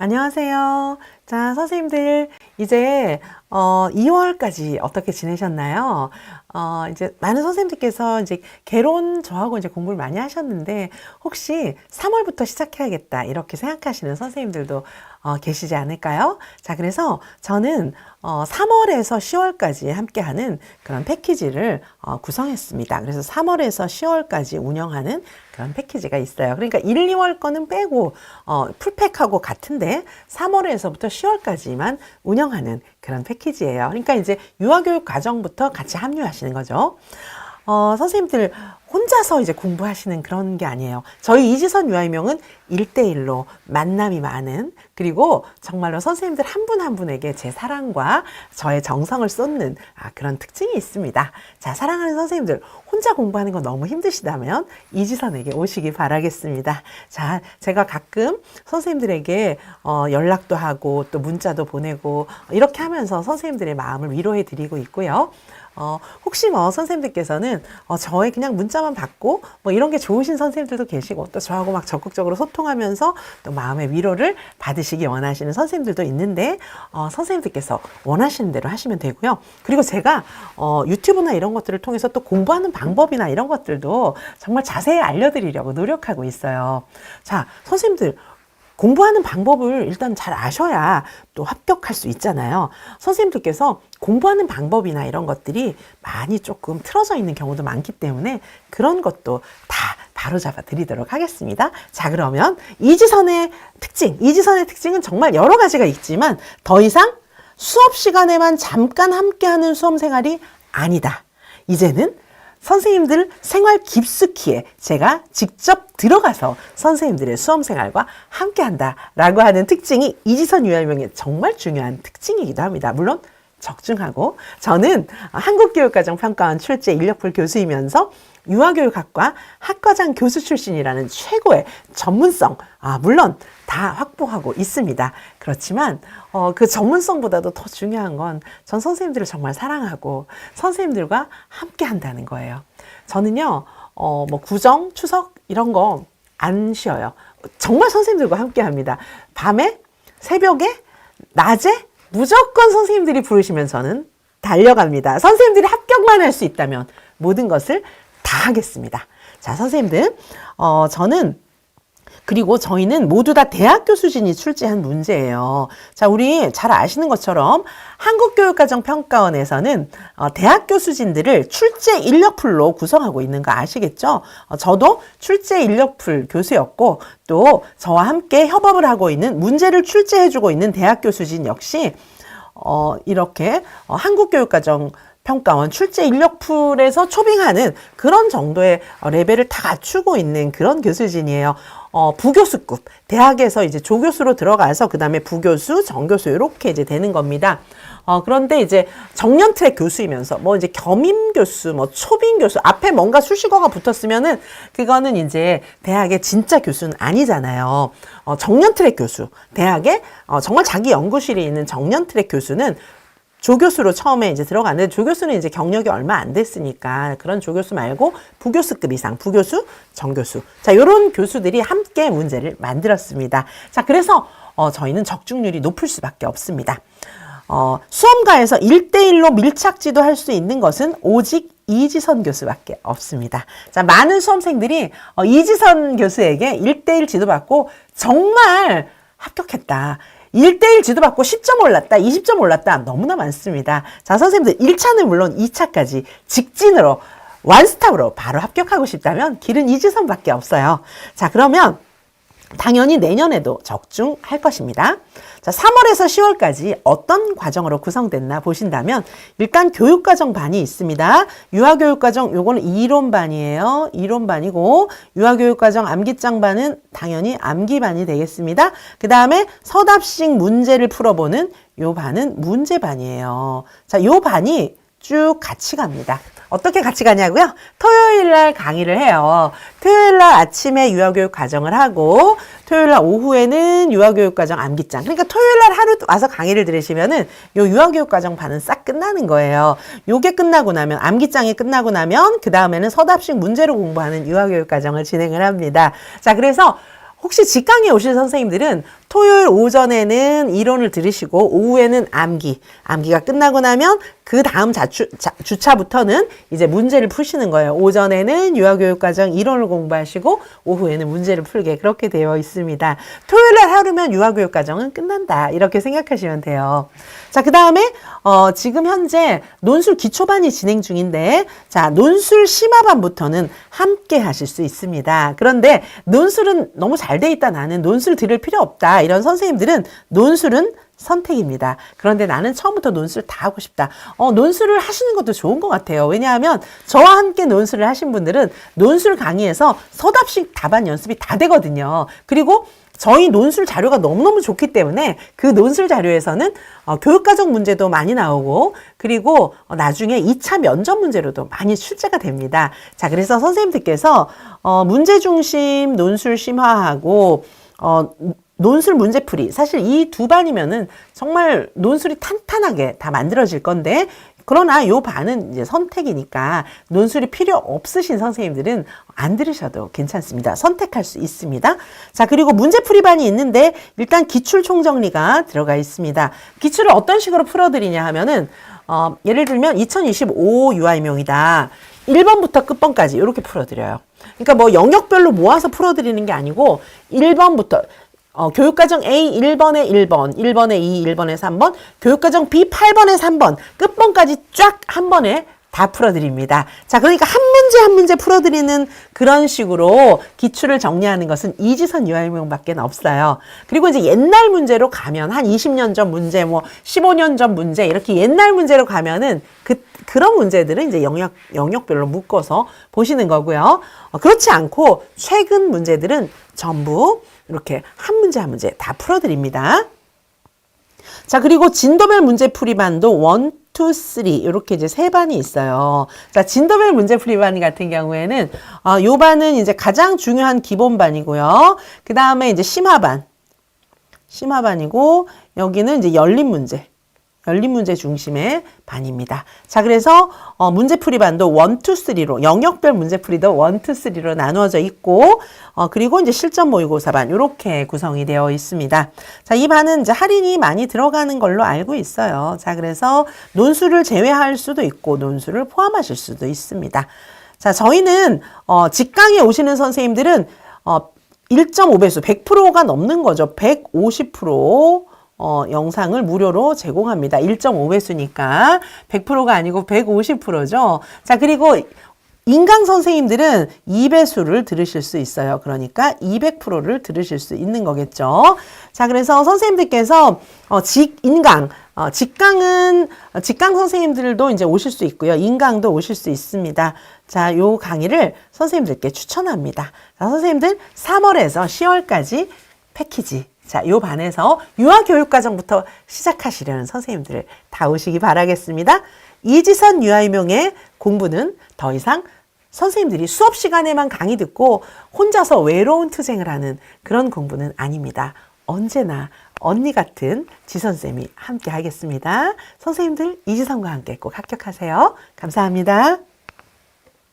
안녕하세요. 자, 선생님들, 이제, 어, 2월까지 어떻게 지내셨나요? 어, 이제 많은 선생님들께서 이제 개론 저하고 이제 공부를 많이 하셨는데, 혹시 3월부터 시작해야겠다, 이렇게 생각하시는 선생님들도 어, 계시지 않을까요? 자, 그래서 저는 어, 3월에서 10월까지 함께하는 그런 패키지를 어, 구성했습니다. 그래서 3월에서 10월까지 운영하는 그런 패키지가 있어요. 그러니까 1, 2월 거는 빼고 어, 풀팩하고 같은데 3월에서부터 10월까지만 운영하는 그런 패키지예요. 그러니까 이제 유아교육 과정부터 같이 합류하시는 거죠. 어, 선생님들 혼자서 이제 공부하시는 그런 게 아니에요. 저희 이지선 유아이명은 1대1로 만남이 많은 그리고 정말로 선생님들 한분한 분에게 제 사랑과 저의 정성을 쏟는 아, 그런 특징이 있습니다. 자, 사랑하는 선생님들 혼자 공부하는 거 너무 힘드시다면 이지선에게 오시기 바라겠습니다. 자, 제가 가끔 선생님들에게 어, 연락도 하고 또 문자도 보내고 이렇게 하면서 선생님들의 마음을 위로해 드리고 있고요. 어, 혹시 뭐 선생님들께서는 어, 저의 그냥 문자만 받고 뭐 이런 게 좋으신 선생님들도 계시고 또 저하고 막 적극적으로 소통하면서 또 마음의 위로를 받으시기 원하시는 선생님들도 있는데 어, 선생님들께서 원하시는 대로 하시면 되고요. 그리고 제가 어, 유튜브나 이런 것들을 통해서 또 공부하는 방법이나 이런 것들도 정말 자세히 알려드리려고 노력하고 있어요. 자, 선생님들 공부하는 방법을 일단 잘 아셔야 또 합격할 수 있잖아요. 선생님들께서 공부하는 방법이나 이런 것들이 많이 조금 틀어져 있는 경우도 많기 때문에 그런 것도 다 바로 잡아 드리도록 하겠습니다. 자, 그러면 이지선의 특징, 이지선의 특징은 정말 여러 가지가 있지만 더 이상 수업 시간에만 잠깐 함께하는 수험 생활이 아니다. 이제는 선생님들 생활 깊숙이에 제가 직접 들어가서 선생님들의 수험 생활과 함께 한다라고 하는 특징이 이지선 유아명의 정말 중요한 특징이기도 합니다. 물론 적중하고 저는 한국교육과정평가원 출제 인력풀 교수이면서 유아교육학과 학과장 교수 출신이라는 최고의 전문성, 아, 물론 다 확보하고 있습니다. 그렇지만, 어, 그 전문성보다도 더 중요한 건 전 선생님들을 정말 사랑하고 선생님들과 함께 한다는 거예요. 저는요, 어, 뭐, 구정, 추석, 이런 거 안 쉬어요. 정말 선생님들과 함께 합니다. 밤에, 새벽에, 낮에, 무조건 선생님들이 부르시면 저는 달려갑니다. 선생님들이 합격만 할 수 있다면 모든 것을 다 하겠습니다. 자, 선생님들, 어, 저는 그리고 저희는 모두 다 대학교 수준이 출제한 문제예요. 자, 우리 잘 아시는 것처럼 한국교육과정평가원에서는 어, 대학교 수진들을 출제 인력풀로 구성하고 있는 거 아시겠죠? 어, 저도 출제 인력풀 교수였고 또 저와 함께 협업을 하고 있는 문제를 출제해주고 있는 대학교 수진 역시 어, 이렇게 어, 한국교육과정 평가원 출제 인력 풀에서 초빙하는 그런 정도의 어, 레벨을 다 갖추고 있는 그런 교수진이에요. 어, 부교수급. 대학에서 이제 조교수로 들어가서 그 다음에 부교수, 정교수 이렇게 이제 되는 겁니다. 어, 그런데 이제 정년 트랙 교수이면서 뭐 이제 겸임 교수, 뭐 초빙 교수 앞에 뭔가 수식어가 붙었으면은 그거는 이제 대학의 진짜 교수는 아니잖아요. 어, 정년 트랙 교수. 대학에 어, 정말 자기 연구실이 있는 정년 트랙 교수는 조교수로 처음에 이제 들어갔는데 조교수는 이제 경력이 얼마 안 됐으니까 그런 조교수 말고 부교수급 이상, 부교수, 정교수. 자, 요런 교수들이 함께 문제를 만들었습니다. 자, 그래서 어, 저희는 적중률이 높을 수밖에 없습니다. 어, 수험가에서 1대1로 밀착 지도할 수 있는 것은 오직 이지선 교수밖에 없습니다. 자, 많은 수험생들이 어, 이지선 교수에게 1대1 지도받고 정말 합격했다. 1대1 지도받고 10점 올랐다, 20점 올랐다. 너무나 많습니다. 자, 선생님들 1차는 물론 2차까지 직진으로 완스톱으로 바로 합격하고 싶다면 길은 이지선밖에 없어요. 자, 그러면 당연히 내년에도 적중할 것입니다. 자, 3월에서 10월까지 어떤 과정으로 구성됐나 보신다면 일단 교육과정 반이 있습니다. 유아교육과정 요거는 이론반이에요. 이론반이고 유아교육과정 암기장 반은 당연히 암기반이 되겠습니다. 그 다음에 서답식 문제를 풀어보는 요 반은 문제반이에요. 자, 요 반이 쭉 같이 갑니다. 어떻게 같이 가냐고요? 토요일 날 강의를 해요. 토요일 날 아침에 유아교육 과정을 하고 토요일 날 오후에는 유아교육 과정 암기장. 그러니까 토요일 날 하루 와서 강의를 들으시면은 요 유아교육 과정 반은 싹 끝나는 거예요. 요게 끝나고 나면 암기장이 끝나고 나면 그 다음에는 서답식 문제로 공부하는 유아교육 과정을 진행을 합니다. 자, 그래서 혹시 직강에 오실 선생님들은 토요일 오전에는 이론을 들으시고 오후에는 암기, 암기가 끝나고 나면 그 다음 자추, 자, 주차부터는 이제 문제를 푸시는 거예요. 오전에는 유아교육과정 이론을 공부하시고 오후에는 문제를 풀게 그렇게 되어 있습니다. 토요일 날 하루면 유아교육과정은 끝난다. 이렇게 생각하시면 돼요. 자, 그 다음에 어, 지금 현재 논술 기초반이 진행 중인데 자, 논술 심화반부터는 함께 하실 수 있습니다. 그런데 논술은 너무 잘돼 있다 나는 논술 들을 필요 없다. 이런 선생님들은 논술은 선택입니다. 그런데 나는 처음부터 논술 다 하고 싶다. 어, 논술을 하시는 것도 좋은 것 같아요. 왜냐하면 저와 함께 논술을 하신 분들은 논술 강의에서 서답식 답안 연습이 다 되거든요. 그리고 저희 논술 자료가 너무너무 좋기 때문에 그 논술 자료에서는 어, 교육과정 문제도 많이 나오고 그리고 어, 나중에 2차 면접 문제로도 많이 출제가 됩니다. 자, 그래서 선생님들께서 어, 문제 중심 논술 심화하고 어, 논술 문제풀이 사실 이 두 반이면은 정말 논술이 탄탄하게 다 만들어질 건데 그러나 요 반은 이제 선택이니까 논술이 필요 없으신 선생님들은 안 들으셔도 괜찮습니다. 선택할 수 있습니다. 자, 그리고 문제풀이 반이 있는데 일단 기출 총정리가 들어가 있습니다. 기출을 어떤 식으로 풀어드리냐 하면은 어, 예를 들면 2025 유아임용이다. 1번부터 끝번까지 이렇게 풀어드려요. 그러니까 뭐 영역별로 모아서 풀어드리는 게 아니고 1번부터 어, 교육과정 A 1번에 1번, 1번에 2, 1번에 3번, 교육과정 B 8번에 3번, 끝번까지 쫙 한 번에 다 풀어드립니다. 자, 그러니까 한 문제 한 문제 풀어드리는 그런 식으로 기출을 정리하는 것은 이지선 유아일명밖에 없어요. 그리고 이제 옛날 문제로 가면 한 20년 전 문제, 뭐 15년 전 문제 이렇게 옛날 문제로 가면은 그 그런 문제들은 이제 영역 영역별로 묶어서 보시는 거고요. 어, 그렇지 않고 최근 문제들은 전부 이렇게 한 문제 한 문제 다 풀어드립니다. 자, 그리고 진도별 문제 풀이반도 1, 2, 3 이렇게 이제 세 반이 있어요. 자, 진도별 문제 풀이반 같은 경우에는 어, 요 반은 이제 가장 중요한 기본반이고요. 그 다음에 이제 심화반, 심화반이고 여기는 이제 열린 문제. 열린 문제 중심의 반입니다. 자, 그래서 어, 문제풀이 반도 1, 2, 3로 영역별 문제풀이도 1, 2, 3로 나누어져 있고 어, 그리고 이제 실전 모의고사 반 이렇게 구성이 되어 있습니다. 자, 이 반은 이제 할인이 많이 들어가는 걸로 알고 있어요. 자, 그래서 논술을 제외할 수도 있고 논술을 포함하실 수도 있습니다. 자, 저희는 어, 직강에 오시는 선생님들은 어, 1.5배수 100%가 넘는 거죠. 150% 어, 영상을 무료로 제공합니다. 1.5배수니까 100%가 아니고 150%죠. 자, 그리고 인강 선생님들은 2배수를 들으실 수 있어요. 그러니까 200%를 들으실 수 있는 거겠죠. 자, 그래서 선생님들께서 어, 직, 인강, 어, 직강은, 어, 직강 선생님들도 이제 오실 수 있고요. 인강도 오실 수 있습니다. 자, 요 강의를 선생님들께 추천합니다. 자, 선생님들 3월에서 10월까지 패키지 자, 요 반에서 유아 교육 과정부터 시작하시려는 선생님들을 다 오시기 바라겠습니다. 이지선 유아유명의 공부는 더 이상 선생님들이 수업 시간에만 강의 듣고 혼자서 외로운 투쟁을 하는 그런 공부는 아닙니다. 언제나 언니 같은 지선쌤이 함께 하겠습니다. 선생님들 이지선과 함께 꼭 합격하세요. 감사합니다.